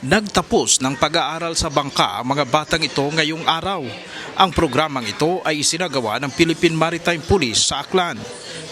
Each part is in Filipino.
Nagtapos ng pag-aaral sa bangka ang mga batang ito ngayong araw. Ang programang ito ay isinagawa ng Philippine Maritime Police sa Aklan.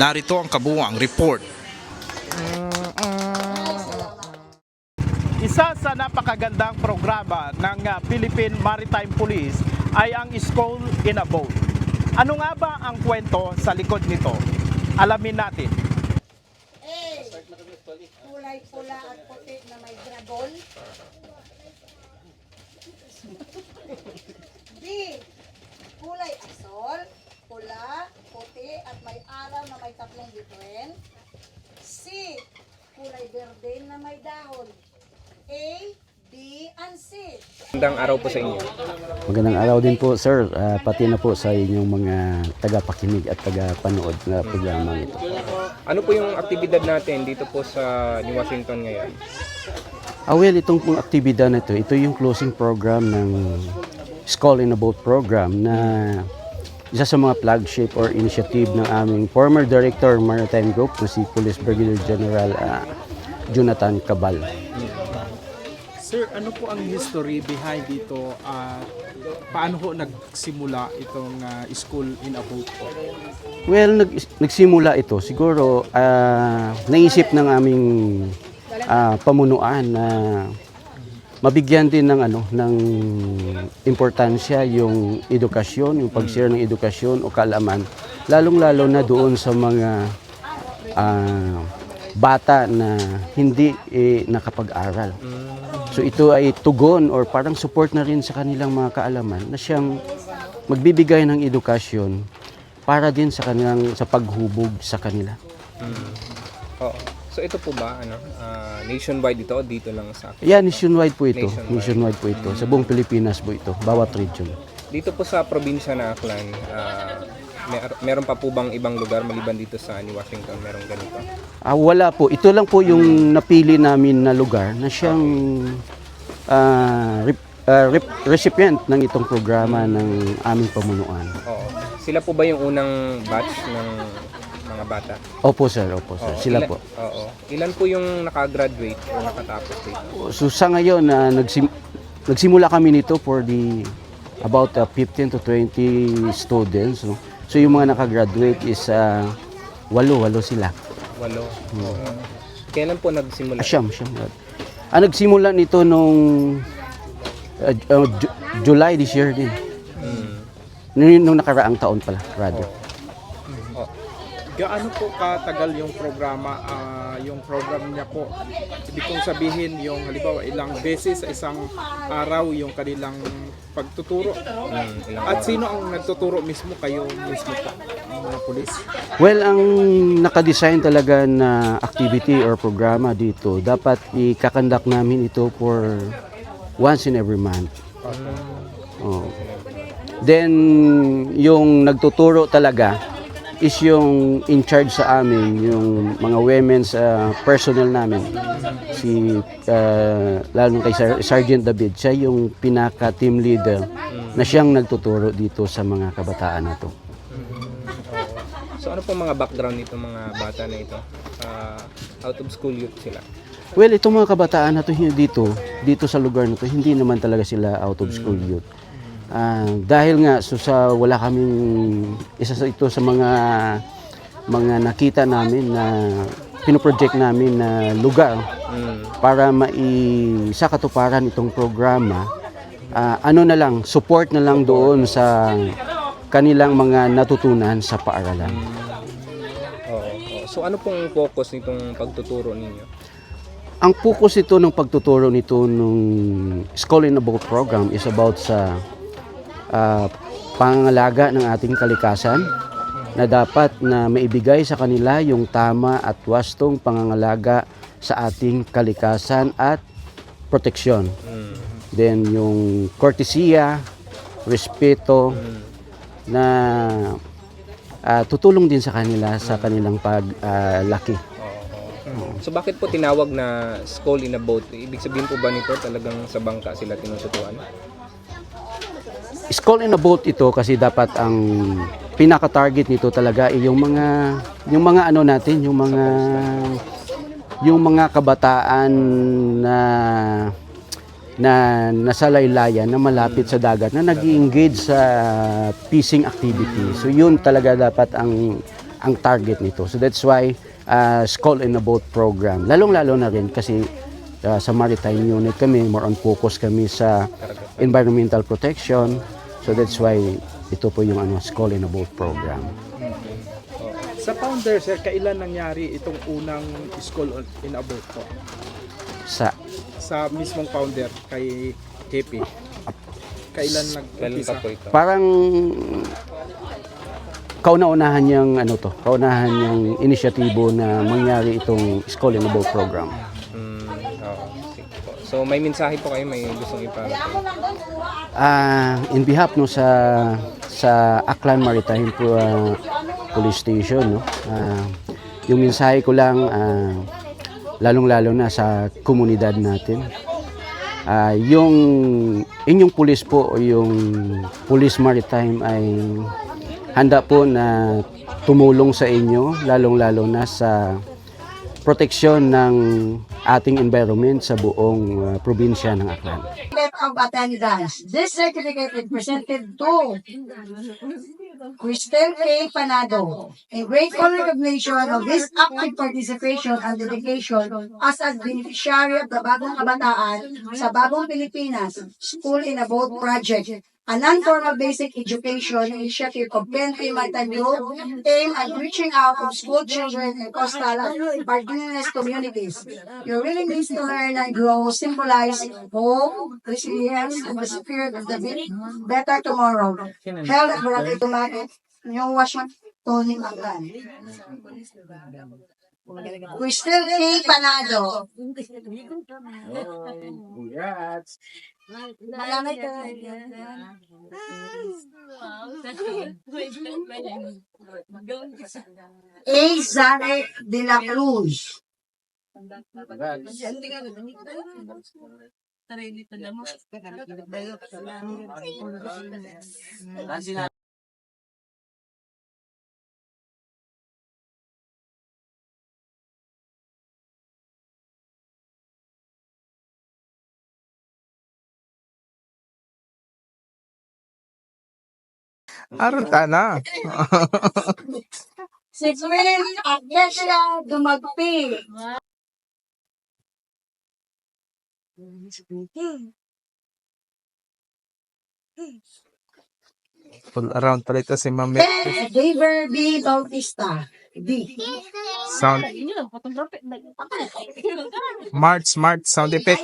Narito ang kabuuang report. Isa sa napakagandang programa ng uh, Philippine Maritime Police ay ang School in a Boat. Ano nga ba ang kwento sa likod nito? Alamin natin. A. Kulay pula at puti na may dragon. B. Kulay asol, pula, puti at may araw na may tatlong bituin. C. Kulay berde na may dahon. A, B, and C. Magandang araw po sa inyo. Magandang araw din po sir, Ah, pati na po sa inyong mga tagapakinig at tagapanood na programa ito. Ano po yung aktibidad natin dito po sa New Washington ngayon? Ah well, itong pong aktibidad na ito, ito yung closing program ng School in a Boat program na isa sa mga flagship or initiative ng aming former Director Maritime Group si Police Brigadier General ah, Jonathan Cabal. Sir, ano po ang history behind dito at paano ho nagsimula itong uh, school in a boat po? Well, nag, nagsimula ito. Siguro, ah, naisip ng aming ah, pamunuan na mabigyan din ng ano ng importansya yung edukasyon, yung pag-share ng edukasyon o kaalaman, lalong-lalo na doon sa mga ah, bata na hindi eh, nakapag-aral. So ito ay tugon or parang support na rin sa kanilang mga kaalaman na siyang magbibigay ng edukasyon para din sa kanilang sa paghubog sa kanila. Oo. So ito po ba ano, ah, nationwide ito dito lang sa Yeah, nationwide po ito. Nationwide. Nationwide po ito. Sa buong Pilipinas po ito. Bawat region. Dito po sa probinsya na Aklan, ah, mer- meron pa po bang ibang lugar maliban dito sa New Washington merong ganito? Ah, wala po. Ito lang po yung napili namin na lugar na siyang ah, rep- ah, rep- recipient ng itong programa ng aming pamunuan. Oo. Sila po ba yung unang batch ng mga bata? Opo sir, opo sir. Oo. Sila Ilan- po. Oo. Ilan po yung nakagraduate o nakatapos dito? So sa ngayon na nagsim- nagsimula kami nito for the about uh, 15 to 20 students. No? So yung mga nakagraduate is uh, walo, walo sila. Walo. Oo. Kailan po nagsimula? Ah, siyam, siyam. Ah, nagsimula nito nung uh, uh, Ju- July this year din. Mm. Nung, nung nakaraang taon pala, rather. Gaano po katagal yung programa, ah, yung program niya po? Ibig kong sabihin yung halimbawa ilang beses sa isang araw yung kanilang pagtuturo. Mm, At sino ang nagtuturo mismo kayo mismo po, ang mga pulis? Well, ang nakadesign talaga na activity or programa dito, dapat ikakandak namin ito for once in every month. Oh. Then, yung nagtuturo talaga is yung in charge sa amin, yung mga women's uh, personnel namin. Si, uh, lalo kay Sar- Sergeant David, siya yung pinaka-team leader na siyang nagtuturo dito sa mga kabataan na to. So ano po mga background nito mga bata na ito? Ah, out of school youth sila. Well, itong mga kabataan na to dito, dito sa lugar na to, hindi naman talaga sila out of school youth. Ah, dahil nga so sa wala kaming isa sa ito sa mga mga nakita namin na pinoproject namin na lugar Mm. para mai sa katuparan itong programa. ah, ano na lang, support na lang doon sa kanilang mga natutunan sa paaralan. Oo, oo. So ano pong focus nitong pagtuturo ninyo? Ang focus ito ng pagtuturo nito nung School in a Boat program is about sa ah, pangangalaga ng ating kalikasan na dapat na maibigay sa kanila yung tama at wastong pangangalaga sa ating kalikasan at proteksyon. Mm. Then yung courtesya, respeto na ah, tutulong din sa kanila sa kanilang paglaki. Oo, oo. So bakit po tinawag na school in a boat? Ibig sabihin po ba nito talagang sa bangka sila tinututuan? School in a boat ito kasi dapat ang pinaka-target nito talaga ay yung mga yung mga ano natin, yung mga yung mga kabataan na na nasa laylayan na malapit sa dagat na nag engage sa fishing activity. So yun talaga dapat ang ang target nito. So that's why uh, Skull in a Boat program. Lalong-lalo na rin kasi uh, sa maritime unit kami, more on focus kami sa environmental protection. So that's why ito po yung ano, Skull in a Boat program. Sa founder, sir, kailan nangyari itong unang school in a boat po? Sa Sa mismong founder, kay Happy. Kailan nag-umpisa? pa po ito? parang kauna-unahan yung ano to, kaunahan yung inisyatibo na mangyari itong Skull in a Boat program. So may mensahe po kayo, may gustong ipa Ah, in behalf no sa sa Aklan Maritime po, ah, Police Station no. ah, yung mensahe ko lang ah, lalong-lalo na sa komunidad natin. Ah, yung inyong pulis po yung Police Maritime ay handa po na tumulong sa inyo lalong-lalo na sa proteksyon ng ating environment sa buong ah, probinsya ng Aklan. Of attendance. This certificate is presented to Cristel K. Panado in grateful recognition of his active participation and dedication as a beneficiary of the Bagong Kabataan sa Bagong Pilipinas School in a Boat Project, a non-formal basic education initiative of Maritime Group aimed at reaching out of school children in coastal marginalized communities. Your willingness to learn and grow symbolize hope, resilience, and the spirit of the be- better tomorrow. Held at Barangay Tumanet, New Washington, Aklan. Crystal A. Panado. Malamay ka. A. Zare de la Cruz. Aron ta na. Si Gwen Agnesia Dumagpi. Full around pala ito si Ma'am Ben Daver B. Bautista. B. Sound. March, March, sound effect.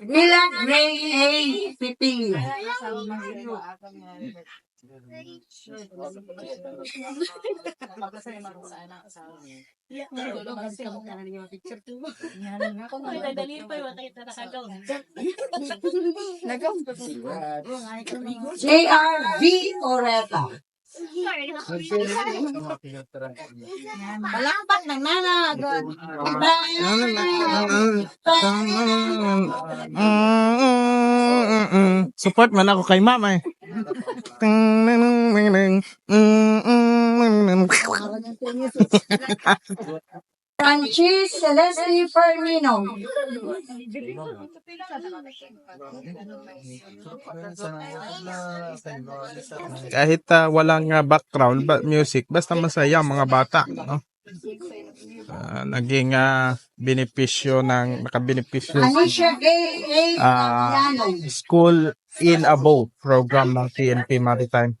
Dylan Ray A. Pipilio. J.R. V. Oreta. Palakpak ng nana. Good. Support man ako kay mama eh. Francis Celeste Fermino. Kahit ah, walang ah, background ba, music, basta masaya ang mga bata, no? Ah, naging ah, benepisyo ng nakabenepisyo. Fabiano. School in a Boat program ng TNP Maritime.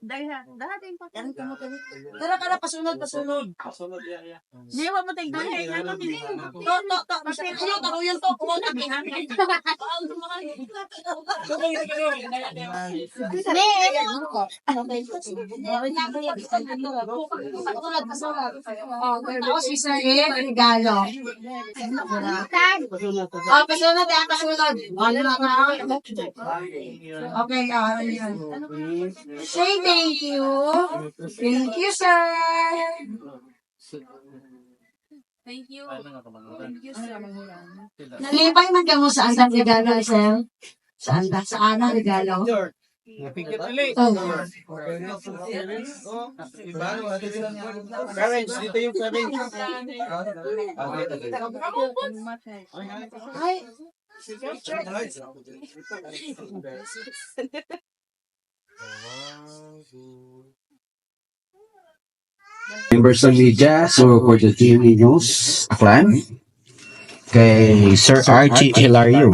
Yan ka mo kani. Tara ka na pasunod. pasunod. Di ba mo tignan. Eh? Ano din? To to to. Bisyo to? Yun? To ko na Tapos isa rin, regalo. Oh, pasunod yan, pasunod. Ano na. Na? Okay, ah, yun. Say thank you. Thank you, sir. Thank you. Nalipay man ka mo sa andang regalo, sir. Sa andang, sa ana regalo. Oh. Parents, dito yung parents. Ay, members ng media, so for the TV News, Aklan, kay Sir Archie Hilario,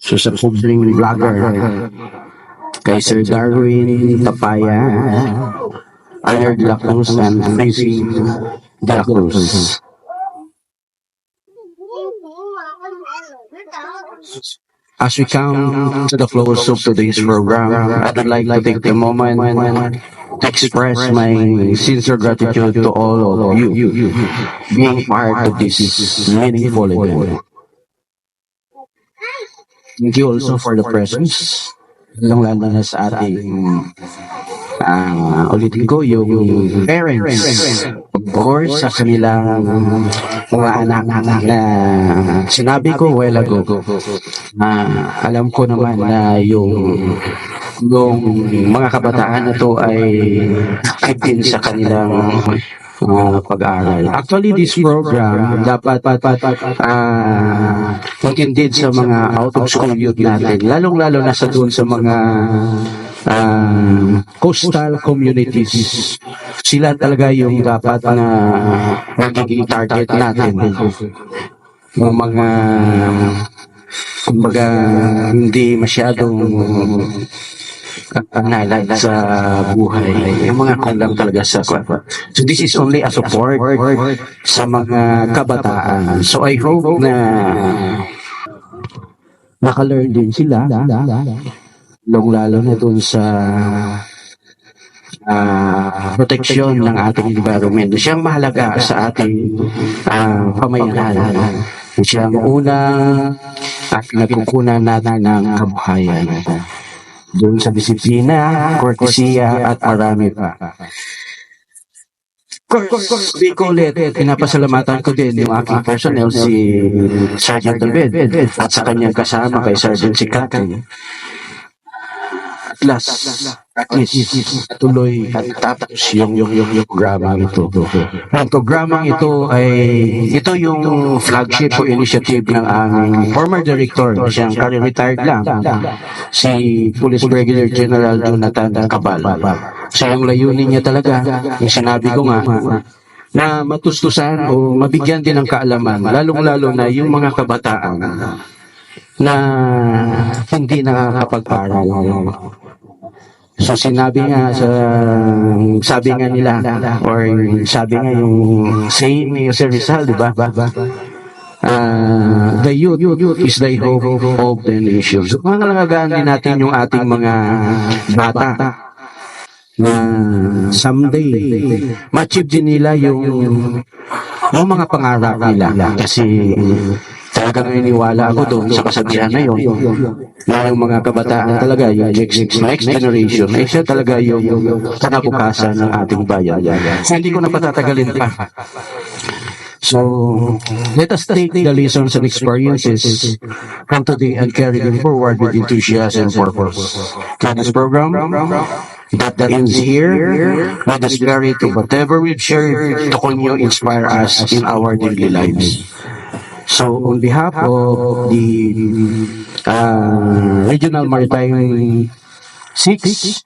so sa pobreng vlogger, kay Sir Darwin Tapaya, Arnold Lacruz, and Tracy De La Cruz. As we come to the close of today's program, I'd like to take a moment to express my sincere gratitude to all of you being part of this meaningful event. Thank you also for the presence, lalong-lalo na sa ating ah ulitin ko, yung parents. Of course, sa kanilang mga anak na sinabi ko well ago, Ah, alam ko naman na yung yung mga kabataan na to ay active sa kanilang ah, pag-aaral. Actually, this program dapat ah intended sa mga out of school youth natin, lalong-lalo na sa doon sa mga ah, coastal communities. Sila talaga yung dapat na magiging target natin. Yung mga kumbaga hindi masyadong kanalag sa buhay. Yung mga kulang talaga sa So this is only a support sa mga kabataan. So I hope na nakalearn din sila long lalo na dun sa ah, proteksyon ng ating environment. Siyang mahalaga sa ating ah, pamayanan. Siyang una at nagkukunan natin ng kabuhayan. Doon sa disiplina, kortesiya at marami pa. Course, di ko ulit, pinapasalamatan ko din yung aking personnel, si Sergeant David, at sa kanyang kasama kay Sergeant Sikate. At last, at least, tuloy at tapos yung, yung, yung, yung programa ito. Ang programa ito ay, ito yung flagship o initiative ng aming former director, siyang retired lang, si Police Brigadier General Jonathan Cabal. So yung layunin niya talaga, yung sinabi ko nga, na matustusan o mabigyan din ng kaalaman, lalong-lalo na yung mga kabataan na hindi nakakapag-aral. So sinabi nga sa sabi nga nila or sabi nga yung saying ni Jose Rizal, di ba? Ah, the youth is the hope of the nation. So pangalagaan din natin yung ating mga bata na someday ma-achieve din nila yung yung mga pangarap nila kasi talagang naniniwala ako doon sa kasabihan na yun na yung mga kabataan talaga yung next, next generation ay siya talaga yung kanabukasan ng ating bayan hindi ko na patatagalin pa So, let us take the lessons and experiences from today and carry them forward with enthusiasm and purpose. Now, this program that ends here. Let us carry to whatever we've shared to continue inspire us in our daily lives. So, on behalf of the uh, Regional Maritime 6,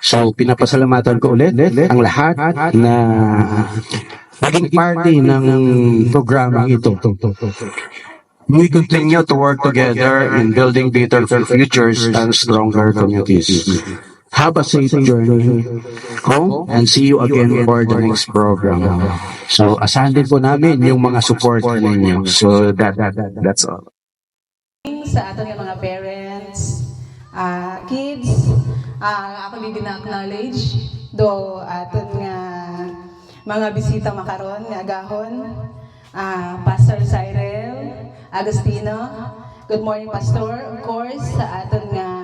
So, pinapasalamatan ko ulit ang lahat na naging party ng programang ito. We continue to work together in building better futures and stronger communities. Have a safe journey home and see you again for the next program. So, asahan din po namin yung mga support ninyo. So, that, that, that that's all. sa aton nga mga parents, ah, kids, ah, ako din na-acknowledge do aton nga mga bisita makaron nga agahon, ah, Pastor Cyril Agustino. Good morning, Pastor. Of course, sa aton nga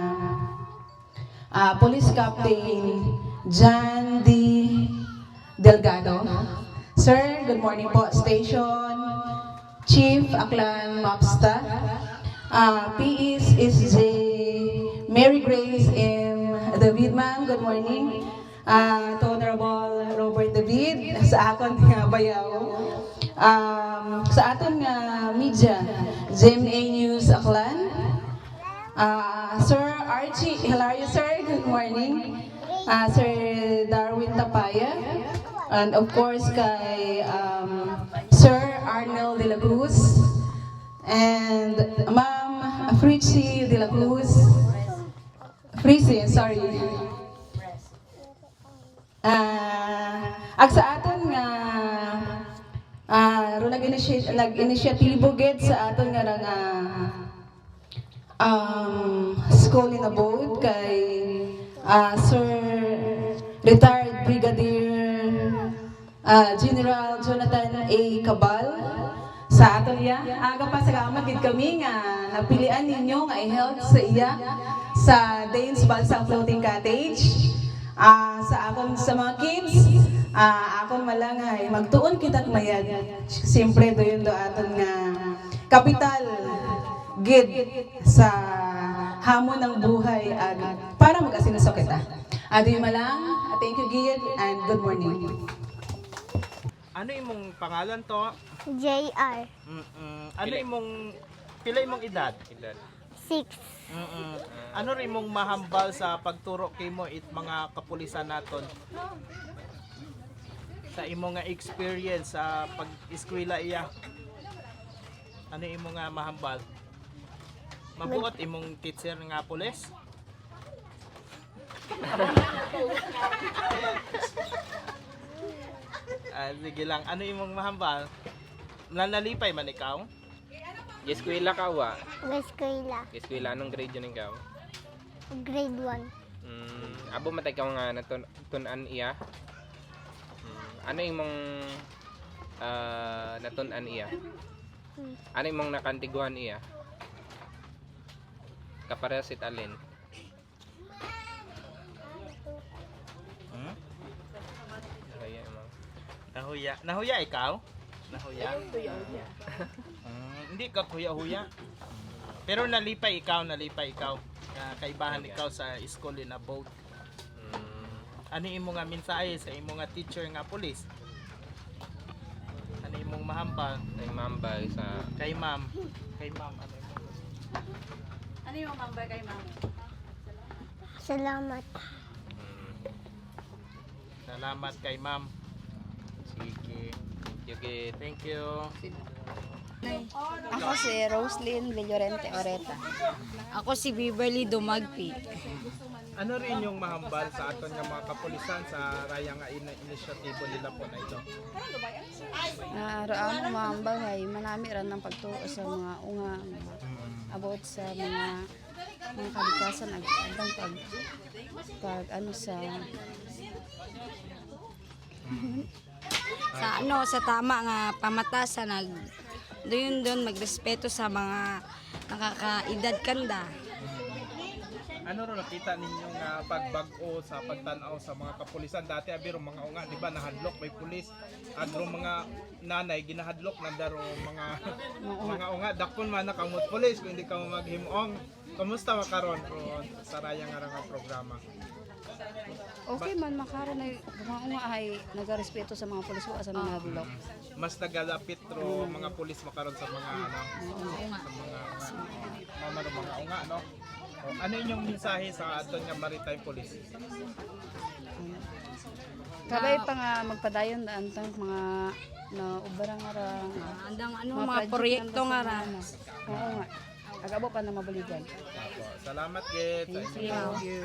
ah, Police Captain John D. Delgado. Sir, good morning po. Station Chief Aklan Mapsta. Uh, PEs is J. Mary Grace M. David ma'am, good morning. Uh, to Honorable Robert David, sa akon nga bayaw. Um, sa aton nga media, GMA News Aklan. Uh, Archie Hilario, sir, good morning. Uh, Sir Darwin Tapaya. And of course, kay um, Sir Arnel de la Cruz. And Ma'am Fritzy de la Cruz. Fritzy, sorry. Ah, ag sa aton nga ah ro nag-initiate nag-inisyatibo gid sa aton nga nga um, school in abode kay ah, Sir retired Brigadier ah, General Jonathan A. Cabal sa aton iya. Aga pa sa gid kami nga napilian ninyo nga i-help sa iya sa Danes Balsam Floating Cottage. Ah, sa akon sa mga kids, ah, akon malangay magtuon kita't mayad. Siyempre do yun do aton nga kapital gid sa hamon ng buhay ag para mag-asinuso kita. Adi malang, ah, thank you gid and good morning. Ano imong pangalan to? JR. Mm-mm. Ano imong pila imong edad? 6. Mm-mm. Ano rin mong mahambal sa pagturo kay mo it mga kapulisan naton? Sa imo nga experience sa pag-eskwela iya. Ano imo nga mahambal? Mabuot imong teacher nga pulis? ah, sige lang. Ano imong mahambal? Nanalipay man ikaw? Eskwela ka wa? Eskwela. Eskwela anong grade yun ikaw? Grade 1. Mm, abo matay ka nga natun tunan iya. Mm, ano imong ah, natunan iya? Ano imong nakantiguan iya? Kaparesit alin? Hmm? Kaya mo. Nahuya. Nahuya ikaw? Nahuya? Mm, hindi ka huya-huya. Pero nalipay ikaw, nalipay ikaw. Kaibahan ikaw sa school in a boat. Mm, Ano imo nga mensahe sa imo nga teacher nga pulis? Ano imong mahambal ay mambay sa kay ma'am? Kay ma'am ano imong Ano yung number kay ma'am? Salamat. Salamat kay ma'am. Sige. Yugi Thank you. Ako si Roslyn Villorente Oreta. Ako si Beverly Dumagpi. Ano rin yung mahambal sa aton nga mga kapulisan sa raya nga ina inisyatibo nila po na ito? Na mo mahambal ay manami ran ng pagtuo sa mga unga about sa mga mga kalikasan ag abang pag pag ano sa sa ano sa tama nga pamatasan nag doon doon magrespeto sa mga nakakaedad kanda. Ano ro nakita ninyo nga pagbag-o sa pagtan-aw sa mga kapulisan dati abiro mga unga di ba nahadlok may pulis agro mga nanay ginahadlok na daro mga unga dakpon man nakamot pulis kung hindi ka mo maghimong. Kamusta makaron ron sa raya nga nga programa. Okay man makaroon ay gumawa ay nagarespeto sa mga pulis sa mga bulok. mas nagalapit ro mga pulis makaron sa mga ano sa mga mga mga unga no o, ano inyong mensahe sa aton nga maritime police Kabay pa nga magpadayon na antang mga na ubarang nga ra. Andang ano, Mga mga proyekto nga ra. ano. Oo nga. Agabo pa na mabuligan. Salamat inyo. Thank you.